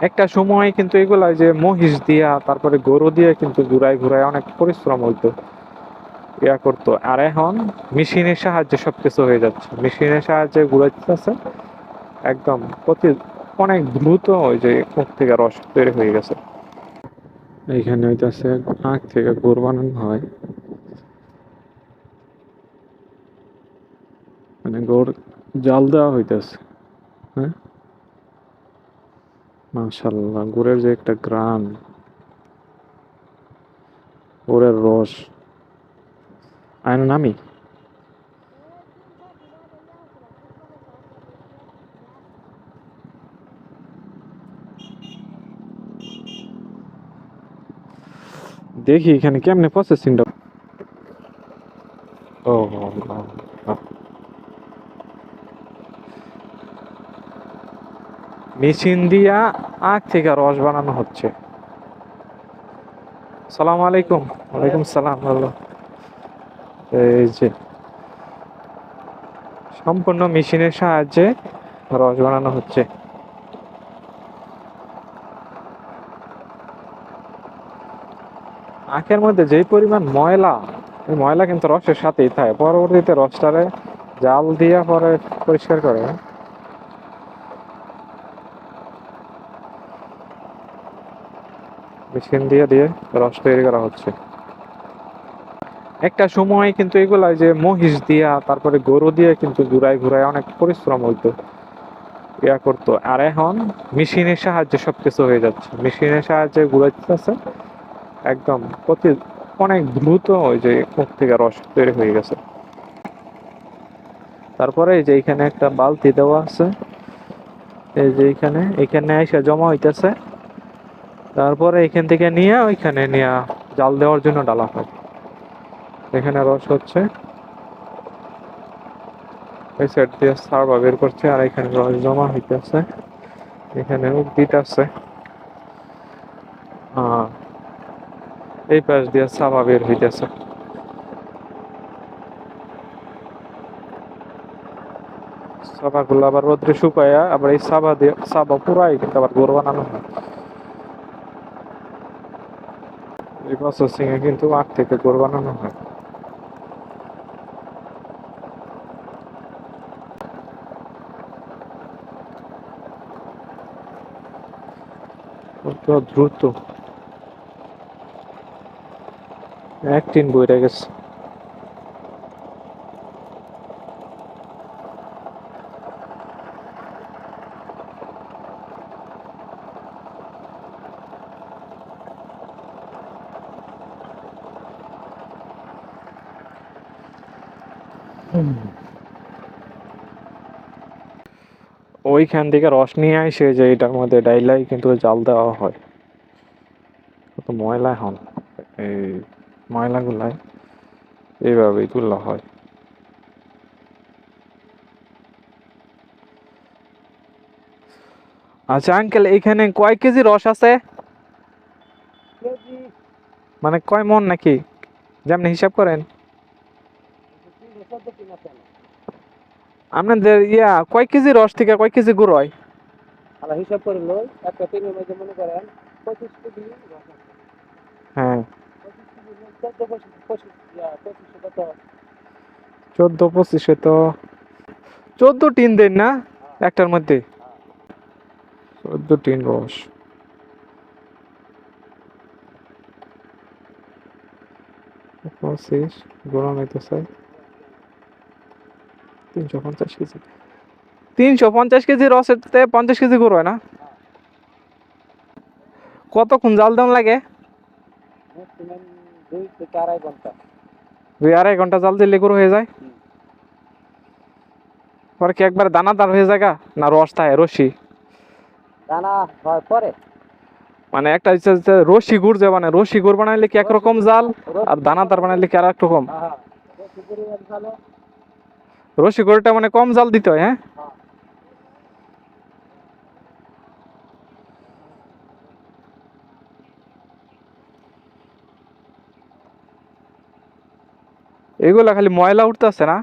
একটা সময় কিন্তু এগুলা যে মহিষ দিয়া, তারপরে গরু দিয়ে কিন্তু ঘুরায় ঘুরায় অনেক পরিশ্রম হইতো। ইয়া করতো। আর এখন মেশিনের সাহায্যে সবকিছু হয়ে যাচ্ছে। মেশিনের সাহায্যে ঘুরাইতেছে, একদম প্রতি অনেক দ্রুত ওই যে মুখ থেকে রস তৈরি হয়ে গেছে। এইখানে হইতাছে আখ থেকে গুড় বানানো হয়। মানে গুড় জাল দেওয়া হইতেছে হ্যাঁ? মাশাল্লাহ গুড়ের যে একটা গ্রান গুড়ের রস। আয়ন নামি। দেখি এখানে কেমনে প্রসেসিংটা ও মেশিন দিয়া আখ থেকে রস বানানো হচ্ছে। সালাম আলাইকুম। ওয়ালাইকুম সালাম এই যে, সম্পূর্ণ মেশিনের সাহায্যে রস বানানো হচ্ছে। আখের মধ্যে যেই পরিমাণ ময়লা, এই ময়লা কিন্তু রসের সাথেই থাকে। পরবর্তীতে রসটারে জাল দিয়া পরে পরিষ্কার করে। মেশিন দিয়ে দিয়ে রস তৈরি করা হচ্ছে। একটা সময় কিন্তু এগুলা যে মহিষ দিয়া, তারপরে গরু দিয়ে কিন্তু ঘুরায় ঘুরায় অনেক পরিশ্রম হইতো, ইয়া করতো। আর এখন মেশিনের সাহায্যে সবকিছু হয়ে যাচ্ছে। মেশিনের সাহায্যে ঘুরাইতেছে, একদম প্রতি অনেক দ্রুত ওই যে মুখ থেকে রস তৈরি হয়ে গেছে। তারপরে এই যে এখানে একটা বালতি দেওয়া আছে। এই যে এখানে এখানে এসে জমা হইতেছে। তারপরে এখান থেকে নিয়ে ওইখানে নিয়ে জাল দেওয়ার জন্য ডালা হয়। এখানে রস হচ্ছে। এই সাইড দিয়ে সারবা বের করছে আর এখানে রস জমা হইতেছে। এখানে উদ্ভিদ আছে এই পাশ দিয়ে সাবা বের হইতেছে। সাবা গুলো আবার রোদ্রে শুকায়া আবার এই সাবা দিয়ে সাবা পুরাই কিন্তু আবার গোর বানানো হয়। এই কিন্তু আখ থেকে বানানো হয়। দ্রুত। একটিন বইটা গেছে। ওইখান থেকে রস নিয়ে আসে যে এটার মধ্যে ডাইলাই কিন্তু জাল দেওয়া হয়। কত ময়লা এখন। এই ময়লাগুলাই এইভাবেই তোলা হয়। আচ্ছা আঙ্কেল এখানে কয় কেজি রস আছে? মানে কয় মন নাকি? যেমনি হিসাব করেন। আপনাদের ইয়া কয় কেজি রস থেকে কয় কেজি গুড় হয়? আলা হিসাব করে লই একটা টিমের মধ্যে মনে করেন পঁচিশ কেজি হ্যাঁ। মানে চোদ্দ পঁচিশ তো চোদ্দ টিন দেন না? একটার মধ্যে? চোদ্দ টিন রস। পঁচিশ গরম হইতেছে তিনশো পঞ্চাশ কেজি। তিনশো পঞ্চাশ কেজি রসেরতে পঞ্চাশ কেজি গরু হয় না? কতক্ষণ জাল দেওয়া লাগে? দুই আড়াই ঘণ্টা। জাল দিলে গরু হয়ে যায়? পরে কি একবার দানাদার হয়ে যায় না রস থাকে রশি দানা হয় পরে। মানে একটা হচ্ছে রশি গুড় যে মানে রশি গুড় বানাইলে কি একরকম জাল? আর দানাদার বানাইলে কি আর এক রকম হ্যাঁ হ্যাঁ বেশি পরিমাণ ভালো রশি করেটা মানে কম জাল দিতে হয় হ্যাঁ? এগুলা খালি ময়লা উঠতেছে না?